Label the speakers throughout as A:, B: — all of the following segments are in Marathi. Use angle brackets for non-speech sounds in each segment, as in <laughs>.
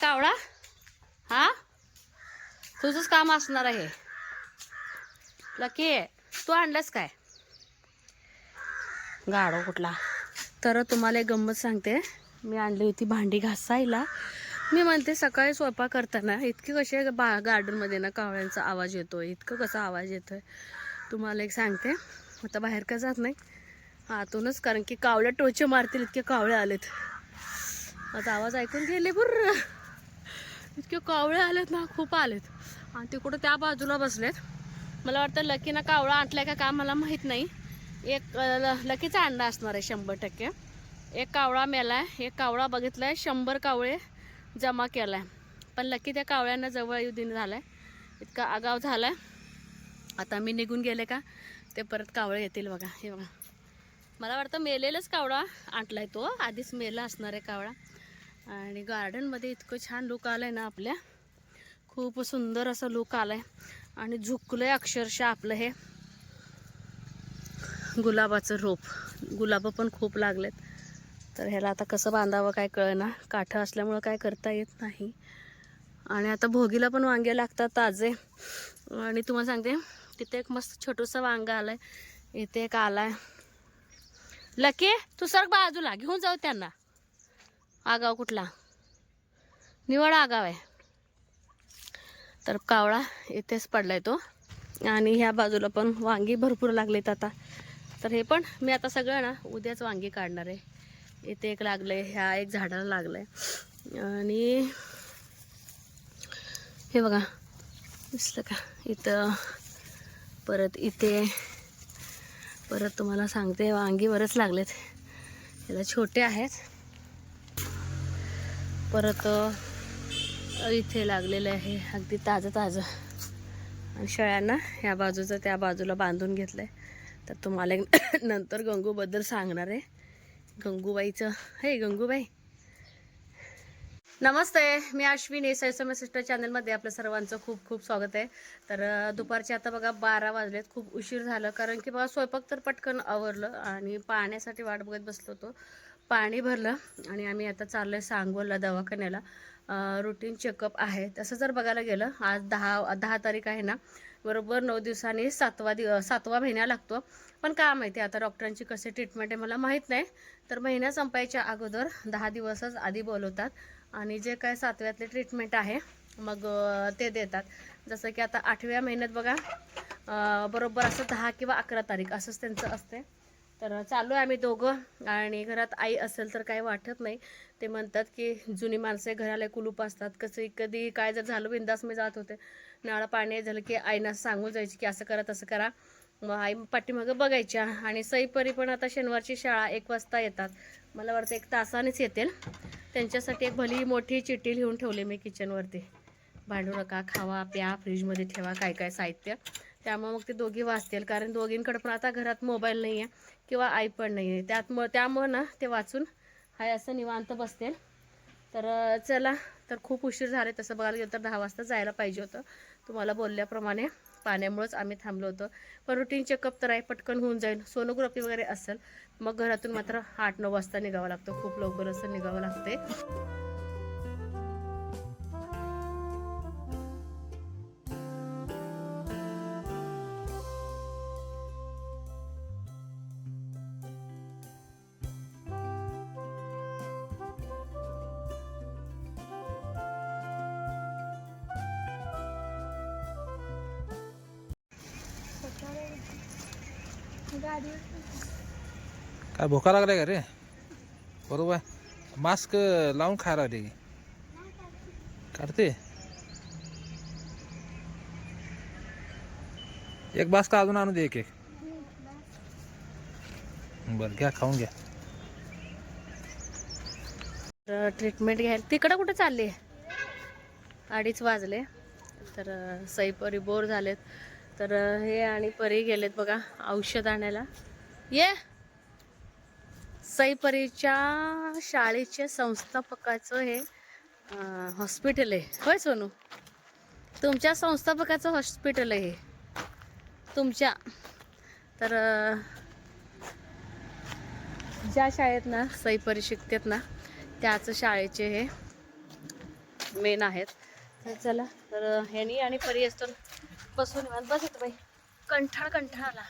A: कावळा? हा? तुझंच काम असणार आहे. लकी तू आणलंस काय? गाडो कुठला? तर तुम्हाला एक गंमत सांगते. मी आणली होती भांडी घासायला. मी म्हणते सकाळी स्वयंपाक करताना इतकी कसे बा गार्डनमध्ये ना कावळ्यांचा आवाज येतो इतकं कसा आवाज येतोय. तुम्हाला एक सांगते. आता बाहेर का जात नाही? आतूनच कारण की कावळ्या टोचे मारतील इतके कावळे आलेत. आता आवाज ऐकून गेले बरं इतके कावळे आलेत ना खूप आलेत. आणि ते कुठं त्या बाजूला बसलेत. मला वाटतं लकीनं कावळा आणलाय का का मला माहीत नाही. एक ल- लकीचा अंडा असणार आहे शंभर टक्के. एक कावळा मेला आहे एक कावळा बघितला आहे शंभर कावळे जमा केला आहे पण लकी त्या कावळ्यांना जवळ येऊ दिन आहे इतका आगाव झालाय. आता मी निघून गेले का ते परत कावळे येतील बघा. हे बघा. मला वाटतं मेलेलाच कावळा आणलाय तो. आधीच मेला असणार आहे कावळा. आणि गार्डनमध्ये इतकं छान लुक आलं ना आपल्या. खूप सुंदर असं लुक आलं आहे आणि झुकलं अक्षरशः आपलं हे. गुलाबाचं रोप. गुलाबं पण खूप लागलेत. तर ह्याला आता कसं बांधावं काय कळना. काठं असल्यामुळं काय करता येत नाही. आणि आता भोगीला पण वांगे लागतात ताजे. आणि तुम्हाला सांगते तिथे एक मस्त छोटंसं वांगा आलं आहे इथे एक आला आहे तू सर बाजूला. घेऊन जाऊ त्यांना. आगाव कुठला? निवड आगाव आहे. तर कावळा इथेच पडलाय तो. आणि ह्या बाजूला पण वांगी भरपूर लागलेत आता. तर हे पण मी आता सगळं ना उद्याच वांगी काढणार आहे. इथे एक लागलंय ह्या एक झाडाला लागलंय. आणि हे बघा दिसलं का? इथं परत इथे परत तुम्हाला सांगते वांगी लागलेत. याला छोटे आहेत. परत इथे लागलेलं आहे. अगदी ताजं ताजं. आणि शेळ्यांना ह्या बाजूचं त्या बाजूला बांधून घेतलं आहे तर तुम्हाला एक <coughs> नंतर गंगूबद्दल सांगणार आहे. गंगूबाईचं हे गंगूबाई. नमस्ते मी अश्विनी सैसम सिस्टर चॅनलमध्ये आपल्या सर्वांचं खूप खूप स्वागत आहे. तर दुपारचे आता बघा बारा वाजलेत. खूप उशीर झालं कारण की बघा स्वयंपाक तर पटकन आवरलं आणि पाण्यासाठी वाट बघत बसलो होतो. पाणी भरलं आणि आम्ही आता चाललो आहे सांगोलला दवाखान्याला. रुटीन चेकअप आहे. तसं जर बघायला गेलं आज दहा दहा तारीख आहे ना बरोबर नऊ दिवसांनी सातवा दिव सातवा महिना लागतो. पण का माहिती आता डॉक्टरांची कसे ट्रीटमेंट आहे मला माहीत नाही. तर महिना संपायच्या अगोदर दहा दिवसच आधी बोलवतात. आणि जे काय सातव्यातले ट्रीटमेंट आहे मग ते देतात. जसं की आता आठव्या महिन्यात बघा बरोबर असं दहा किंवा अकरा तारीख असंच त्यांचं असते तर चालू आहे आम्ही दोघं. आणि घरात आई असेल तर काही वाटत नाही. ते म्हणतात की जुनी माणसे घराला कुलूप असतात. कसं कधी काय जर झालं बिंदास मी जात होते. नळा पाणी झालं की आईना सांगून जायची की असं करा तसं करा. मग आई पाठीमागं बघायच्या. आणि सईपरी पण आता शनिवारची शाळा एक वाजता येतात. मला वाटतं एक तासानेच येतील. त्यांच्यासाठी एक भली मोठी चिठ्ठी लिहून ठेवली मी किचनवरती भांडू नका खावा प्या फ्रीजमध्ये ठेवा काय काय साहित्य. त्यामुळे मग ते दोघी वाचतील. कारण दोघींकडे पण आता घरात मोबाईल नाही आहे किंवा आई पण नाही आहे त्यात मग त्यामुळं ना ते वाचून हाय असं निवांत बसतील. तर चला तर खूप उशीर झाले तसं बघायला गेलं तर दहा वाजता जायला पाहिजे होतं. तुम्हाला बोलल्याप्रमाणे पाण्यामुळेच आम्ही थांबलो होतो. पण रुटीन चेकअप तर आहे पटकन होऊन जाईल. सोनोग्राफी वगैरे असेल मग घरातून मात्र आठ नऊ वाजता निघावं लागतं. खूप लवकर असं निघावं लागते
B: काय भोका लागलाय का रे? बरोबर मास्क लावून खायला लागले काढते. एक बास्क अजून आणू दे एक एक. बरं घ्या खाऊन घ्या.
A: तर ट्रीटमेंट घ्यायला तिकडं कुठं चालली? अडीच वाजले. तर अं, सई परी बोर झालेत. तर हे आणि परी गेलेत बघा औषध आणायला. ये! सईपरीच्या शाळेच्या संस्थापकाचं हे हॉस्पिटल आहे. होय सोनू? तुमच्या संस्थापकाचं हॉस्पिटल आहे हे. तुमच्या. तर ज्या शाळेत ना सईपरी शिकतात ना त्याच शाळेचे हे मेन आहेत. तर चला तर ह्यानी आणि परी असतो. बसून बसत बस बाई. कंठाळ कंठाळ आला.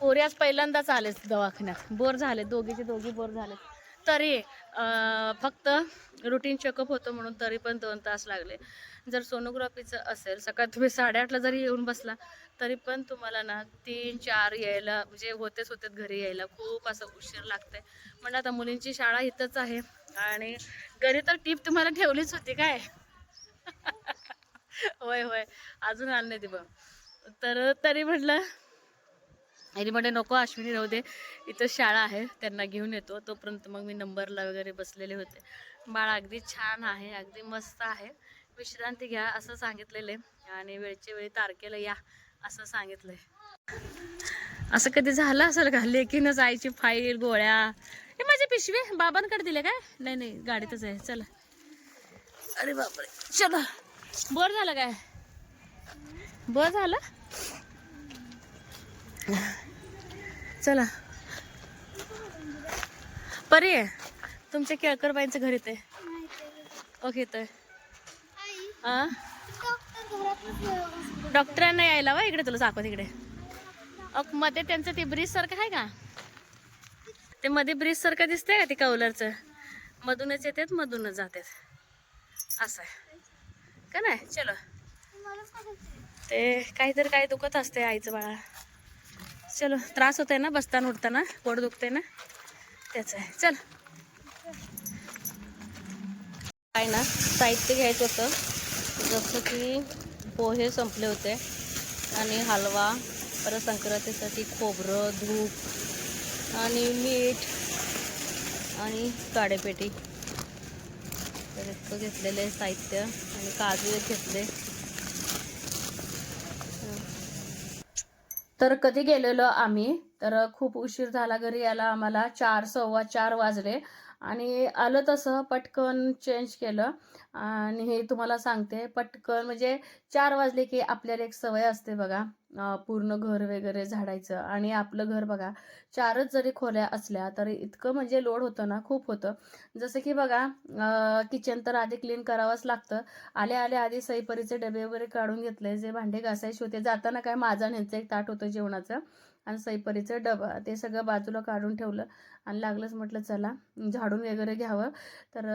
A: पोरे आज पहिल्यांदाच आलेच दवाखान्यात. बोर झाले दोघीचे दोघी बोर झाले तरी फक्त रुटीन चेकअप होतं म्हणून तरी पण दोन तास लागले. जर सोनोग्राफीचं असेल सकाळी तुम्ही साडेआठला जरी येऊन बसला तरी पण तुम्हाला ना तीन चार यायला म्हणजे होतेच होतेच घरी यायला खूप असं उशीर लागते म्हणजे आता मुलींची शाळा इथंच आहे आणि घरी तर टीप तुम्हाला ठेवलीच होती काय? <laughs> होय होय. अजून आलं नाही ते बघ. तर तरी म्हटलं आणि म्हणे नको अश्विनी राहू दे. इथं शाळा आहे त्यांना घेऊन येतो. तोपर्यंत मग मी नंबरला वगैरे बसलेले होते. बाळ अगदी छान आहे अगदी मस्त आहे. विश्रांती घ्या असं सांगितलेलं. आहे आणि वेळच्या वेळी तारखेला या असं सांगितलंय असं कधी झालं असेल का? लेकीनच आईची फाईल गोळ्या? हे माझे पिशवी? बाबांकडे दिले काय? नाही नाही गाडीतच आहे. चला. अरे बापरे. चला. बोर झालं काय? बोर झालं? चला. परी तुमच्या केळकरबाईंचं घर येते ओके तर डॉक्टरांना यायला वा इकडे तुला दाखव तिकडे. अकमध्ये त्यांचं ते ब्रिज सारखं आहे का? ते मध्ये ब्रिज सारखं दिसतंय का ते कौलरचं? मधूनच येतात मधूनच जातात. असं आहे. का नाही? चलो. ते काहीतरी काही दुखत असते आईचं बाळा. चलो त्रास होतोय ना बसताना उठताना? पोट दुखते ना? त्याच आहे. चल. काय ना साहित्य घ्यायचं होतं. जसं की पोहे संपले होते आणि हलवा परत संक्रांतीसाठी खोबरं धूप आणि मीठ आणि काडेपेटी. तर इतकं घेतलेलं साहित्य आणि काजू एक घेतले. तर कधी गेलेलो आम्ही तर खूप उशीर झाला घरी याला आम्हाला. चार सव्वा चार वाजले. आणि आलं तसं पटकन चेंज केलं. आणि हे तुम्हाला सांगते पटकन म्हणजे चार वाजले की आपल्याला एक सवय असते बघा. पूर्ण घर वगैरे झाडायचं आणि आपलं घर बघा चारच जरी खोल्या असल्या तरी इतकं म्हणजे लोड होतं ना खूप होतं. जसं की बघा किचन तर आधी क्लीन करावंच लागतं. आले आले आधी सईपरीचे डबे वगैरे काढून घेतले जे भांडे घासायचे होते. जाताना काय माझा न्यायचं एक ताट होतं जेवणाचं. आणि सईपरीचं डबा ते सगळं बाजूला काढून ठेवलं. आणि लागलंच म्हटलं चला झाडून वगैरे घ्यावं. तर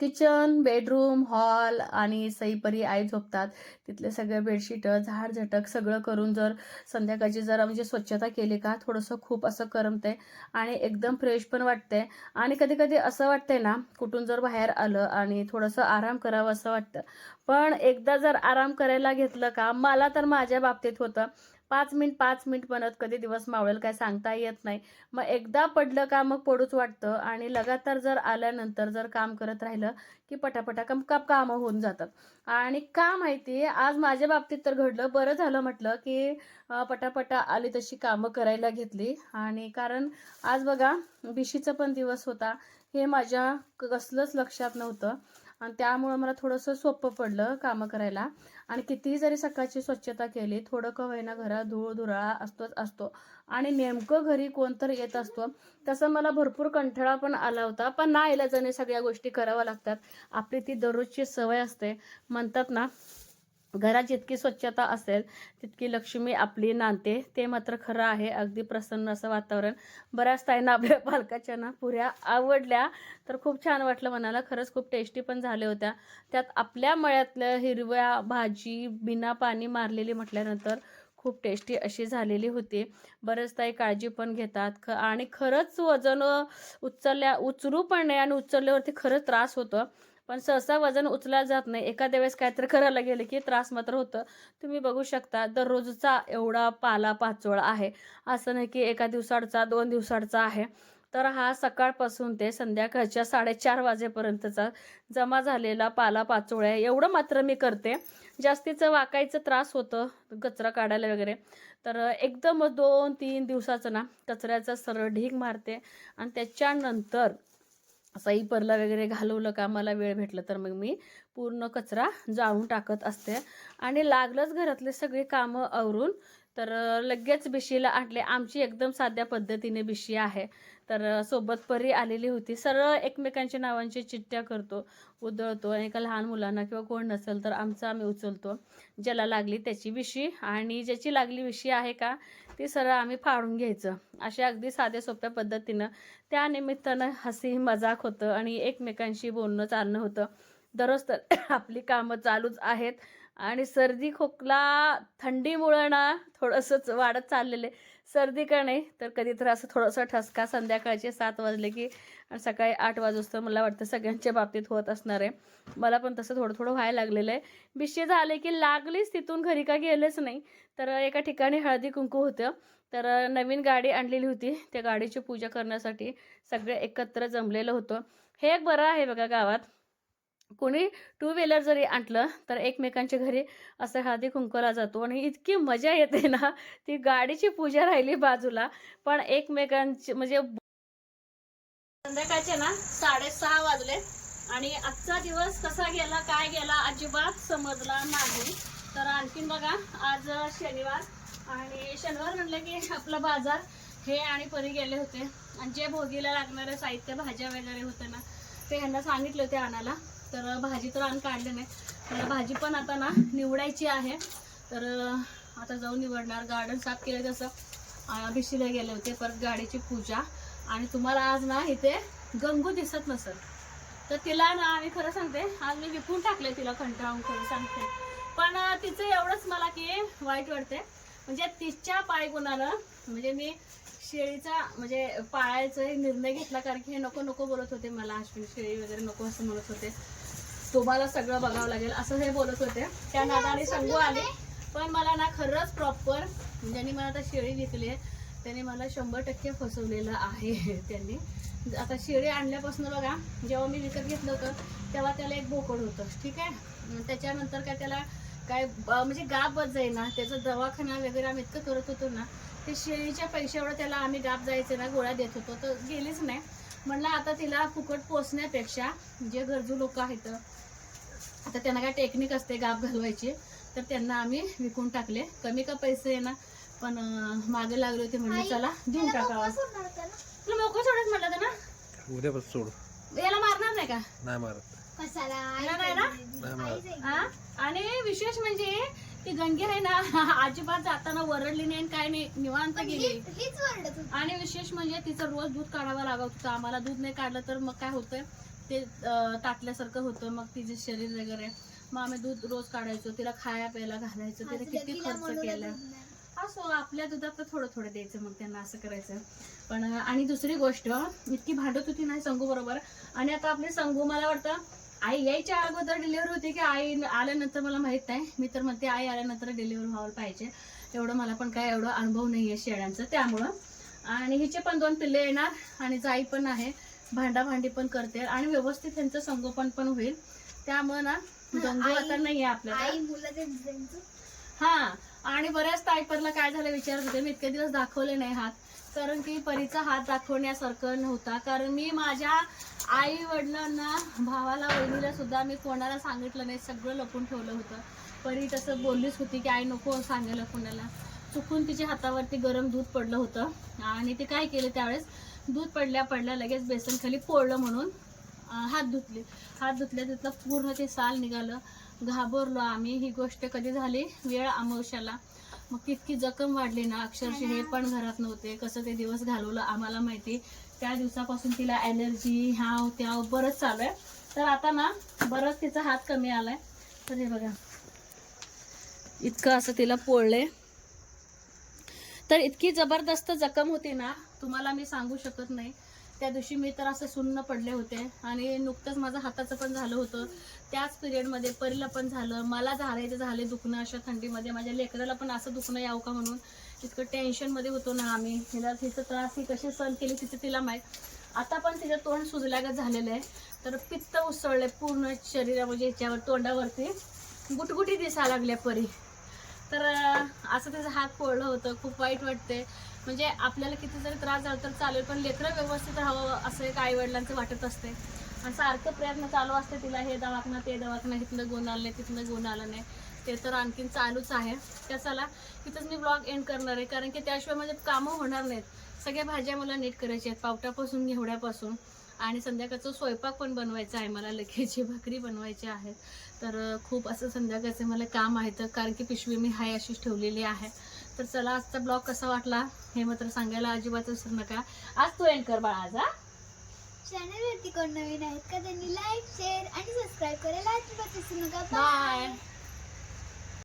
A: किचन बेडरूम हॉल आणि सईपरी आई झोपतात. तिथले सगळे बेडशीट झाड झटक सगळं करून जर संध्याकाळची जरा म्हणजे स्वच्छता केली का थोडंसं खूप असं करमते आणि एकदम फ्रेश पण वाटते आणि कधी कधी असं वाटतंय ना कुठून जर बाहेर आलं आणि थोडंसं आराम करावं असं वाटतं. पण एकदा जर आराम करायला घेतलं का मला तर माझ्या बाबतीत होतं. पाच मिनिट पाच मिनिट बनत कधी दिवस मावळेल काय सांगता येत नाही. मग एकदा पडलं का मग पडूच वाटतं आणि लगातार जर आल्यानंतर जर काम करत राहिलं की पटापटा कम कप कामं होऊन जातात. आणि का माहिती आज माझ्या बाबतीत तर घडलं बरं झालं म्हटलं की पटापटा आली तशी कामं करायला घेतली. आणि कारण आज बघा बिशीचा पण दिवस होता हे माझ्या कसलंच लक्षात नव्हतं. आणि त्यामुळं मला थोडंसं सोपं पडलं कामं करायला. आणि कितीही जरी सकाळची स्वच्छता केली थोडं का होईना घरात धूळ धुराळा असतोच असतो. आणि नेमकं घरी कोणतरी येत असतो तसं मला भरपूर कंटाळा पण आला होता. पण ना इलाजाने सगळ्या गोष्टी कराव्या लागतात. आपली ती दररोजची सवय असते. म्हणतात ना घरात जितकी स्वच्छता असेल तितकी लक्ष्मी आपली नांदते. ते मात्र खरं आहे. अगदी प्रसन्न असं वातावरण. बऱ्याच ताईंना आपल्या पालकाच्या ना पुऱ्या आवडल्या. तर खूप छान वाटलं मनाला. खरंच खूप टेस्टी पण झाल्या होत्या. त्यात आपल्या मळ्यातलं हिरव्या भाजी बिना पाणी मारलेली म्हटल्यानंतर खूप टेस्टी अशी झालेली होती. बरंच ताई काळजी पण घेतात. ख आणि खरंच वजन उचलल्या उचलू पण नाही आणि उचलल्यावरती खरंच त्रास होतं. पण सहसा वजन उचला जात नाही. एखाद्या वेळेस काहीतरी करायला गेलं की त्रास मात्र होतं. तुम्ही बघू शकता दररोजचा एवढा पाला पाचोळा आहे. असं नाही की एका दिवसाडचा दोन दिवसाडचा आहे. तर हा सकाळपासून ते संध्याकाळच्या साडेचार वाजेपर्यंतचा जमा झालेला पाला पाचोळ्या एवढं मात्र मी करते. जास्तीचं वाकायचं त्रास होतं कचरा काढायला वगैरे. तर एकदम दोन तीन दिवसाचं ना कचऱ्याचा सरळ ढीग मारते. आणि त्याच्यानंतर सई परला वगैरे घालवलं का मला वेळ भेटला तर मग मी पूर्ण कचरा जाळून टाकत असते. आणि लागलंच घरातले सगळे कामं आवरून तर लगेच बिशीला आणले. आमची एकदम साध्या पद्धतीने बिशी आहे. तर सोबत परी आलेली होती. सरळ एकमेकांच्या नावांची चिठ्ठ्या करतो उधळतो आणि एका लहान मुलांना किंवा कोण नसेल तर आमचं आम्ही उचलतो. ज्याला लागली त्याची विशी आणि ज्याची लागली विशी आहे का ती सरळ आम्ही फाडून घ्यायचं. अशा अगदी साध्या सोप्या पद्धतीनं त्या निमित्तानं हसी मजाक होतं आणि एकमेकांशी बोलणं चालणं होतं. दररोज तर <coughs> आपली कामं चालूच आहेत आणि सर्दी खोकला थंडीमुळं ना थोडंसंच वाढत चाललेले सर्दी का नाही तर कधी तर असं थोडंसं ठसका संध्याकाळचे सात वाजले की आणि सकाळी आठ वाजोस्तर मला वाटतं सगळ्यांच्या बाबतीत होत असणार आहे. मला पण तसं थोडं थोडं व्हायला लागलेलं आहे. बिशे झाले की लागलीच तिथून घरी का गेलेच नाही. तर एका ठिकाणी हळदी कुंकू होतं. तर नवीन गाडी आणलेली होती त्या गाडीची पूजा करण्यासाठी सगळे एकत्र जमलेलं होतं. हे एक बरं आहे बघा गावात. कोणी टू व्हीलर जरी आणलं तर एकमेकांच्या घरी असं हळदी कुंकूला जातो आणि इतकी मजा येते ना ती गाडीची पूजा राहिली बाजूला. पण एकमेकांची म्हणजे संध्याकाळचे ना साडेसहा वाजले आणि आजचा दिवस कसा गेला काय गेला अजिबात समजला नाही. तर आणखीन बघा आज शनिवार आणि शनिवार म्हणलं की आपला बाजार हे आणि परी गेले होते. आणि जे भोगीला लागणारे साहित्य भाज्या वगैरे होते ना ते ह्यांना सांगितले होते आणायला. तर भाजी तर आण काढले नाही. तर भाजी पण आता ना निवडायची आहे. तर आता जाऊन निवडणार. गार्डन साफ केलं तसं. भिशीला गेले होते. परत गाडीची पूजा. आणि तुम्हाला आज ना इथे गंगू दिसत नसेल. तर तिला ना आम्ही खरं सांगते आज मी विकून टाकले तिला कंटाळून खरं सांगते. पण तिचं एवढंच मला की वाईट वाटते म्हणजे तिच्या पायगुणानं म्हणजे मी शेळीचा म्हणजे पाळायचा निर्णय घेतला. कारण की हे नको नको बोलत होते मला. अश्विन शेळी वगैरे नको असं म्हणत होते. तुम्हाला सगळं बघावं लागेल. असं हे बोलत होते. त्या नादाने संगू आले. पण मला ना खरंच प्रॉपर ज्यांनी मला आता शेळी विकली आहे त्यांनी मला शंभर टक्के फसवलेलं आहे <laughs> त्यांनी. आता शेळी आणल्यापासून बघा जेव्हा मी विकत घेतलं होतं तेव्हा त्याला एक बोकड होतं. ठीक आहे? त्याच्यानंतर काय त्याला काय म्हणजे गाप बस जाईना. त्याचा दवाखाना वगैरे आम्ही इतकं करत होतो ना ते शेळीच्या पैशावर त्याला आम्ही गाप जायचे ना गोळ्या देत होतो. तर गेलीच नाही. म्हणलं आता तिला फुकट पोचण्यापेक्षा जे गरजू लोक आहेत आता त्यांना काय टेक्निक असते गाप घालवायची तर त्यांना आम्ही विकून टाकले. कमी का पैसे आहे ना पण मागे लागले होते म्हणजे चला देऊन टाकावा. तुला मोकळं सोडत म्हटलं होतं ना?
B: उद्यापासून सोड.
A: याला मारणार नाही का?
B: नाही मारत.
A: येणार ना? आणि विशेष म्हणजे ती गंगे आहे ना <laughs> अजिबात जाताना वरडली नाही आणि काय नाही निवांत गेली. आणि विशेष म्हणजे तिचं रोज दूध काढावं लागत होतं. आम्हाला दूध नाही काढलं तर मग काय होतं ते ताटल्यासारखं होतं मग तिचे शरीर वगैरे. मग आम्ही दूध रोज काढायचो तिला खाया प्यायला घालायचो तिला किती खर्च केला. असो आपल्या दुधात तर थोडं थोडं द्यायचं मग त्यांना असं करायचं. पण आणि दुसरी गोष्ट इतकी भांडत होती नाही संगू बरोबर. आणि आता आपली संगू मला वाटतं आई यायच्या अगोदर डिलिव्हरी होती की आई आल्यानंतर मला माहीत नाही. मी तर म्हणते आई आल्यानंतर डिलिव्हरी व्हायला पाहिजे. एवढं मला पण काय एवढं अनुभव नाही आहे शेळ्यांचं त्यामुळं. आणि हिचे पण दोन पिल्ले येणार आणि जाई पण आहे. भांडाभांडी पण करते आणि व्यवस्थित त्यांचं संगोपन पण होईल. त्यामुळं ना
C: आई-
A: आता नाही आपल्याला. हा आणि बऱ्याच टायपरला काय झालं विचारत होते मी इतके दिवस दाखवले नाही हात. कारण की परीचा हात दाखवण्यासारखं नव्हता. कारण मी माझ्या आई वडिलांना भावाला वहिनीला सुद्धा मी कोणाला सांगितलं नाही सगळं लपून ठेवलं होतं. परी तसं बोललीच होती की आई नको सांगायला कोणाला. चुकून तिच्या हातावरती गरम दूध पडलं होतं. आणि ते काय केलं त्यावेळेस दूध पडल्या पडल्या लगेच बेसन खाली पोळलं म्हणून हात धुतले. हात धुतल्या तिथलं पूर्ण ते साल निघालं. घाबरलो आम्ही. ही गोष्ट कधी झाली? वेळ अमावश्याला मग तितकी जखम वाढली ना. अक्षरशः हे पण घरात नव्हते. कसं ते दिवस घालवलं आम्हाला माहिती. त्या दिवसापासून तिला ॲलर्जी ह्याव त्याव बरंच चालू आहे. तर आता ना बरंच तिचा हात कमी आलाय. तर हे बघा. इतकं असं तिला पोळले तर इतकी जबरदस्त जखम होती ना तुम्हाला मी सांगू शकत नाही. त्या दिवशी मी तर असं सुन्न पडले होते आणि नुकतंच माझं हाताचं पण झालं होतं. त्याच पिरियडमध्ये परीला पण झालं मला झाडायचं झाले दुखणं अशा थंडीमध्ये. माझ्या लेकराला पण असं दुखणं यावं का म्हणून? इतकं टेन्शनमध्ये होतो ना आम्ही. तिला तिचं त्रास ही कशी सहन केली तिचं तिला माहीत. आता पण तिचं तोंड सुजल्यागत झालेलं आहे. तर पित्त उसळले पूर्ण शरीरा म्हणजे ह्याच्यावर तोंडावरती. गुटगुटी दिसायला लागल्या परी. तर असं त्याचा हात पोळलं होतं खूप वाईट वाटते म्हणजे आपल्याला किती जरी त्रास झाला तर चालेल पण लेकरं व्यवस्थित राहावं असं एक आईवडिलांचं वाटत असते. आणि सारखं प्रयत्न चालू असते तिला हे दवाखाना ते दवाखाना इथलं गुण आलं नाही तिथलं गुण आलं नाही. ते तर आणखीन चालूच आहे. त्या चला तिथंच मी ब्लॉग एंड करणार आहे. कारण की त्याशिवाय माझे कामं होणार नाहीत. सगळ्या भाज्या मला नीट करायच्या आहेत. पावटापासून घेवड्यापासून. आणि संध्याकाळचं स्वयंपाक पण बनवायचा आहे मला. लखेची भाकरी बनवायची आहे. तर खूप असं संध्याकाळचं मला काम आहे. तर कारण की पिशवी मी हाय अशीच ठेवलेली आहे. तर चला आजचा ब्लॉग कसा वाटला हे मात्र सांगायला अजिबात विसरू नका. आज तू एंड कर बाळा आज हा?
C: चॅनलवरती कोण नवीन आहेत का त्यांनी लाईक शेअर आणि सबस्क्राईब करायला अजिबात विसरू नका.
A: Bye
C: bye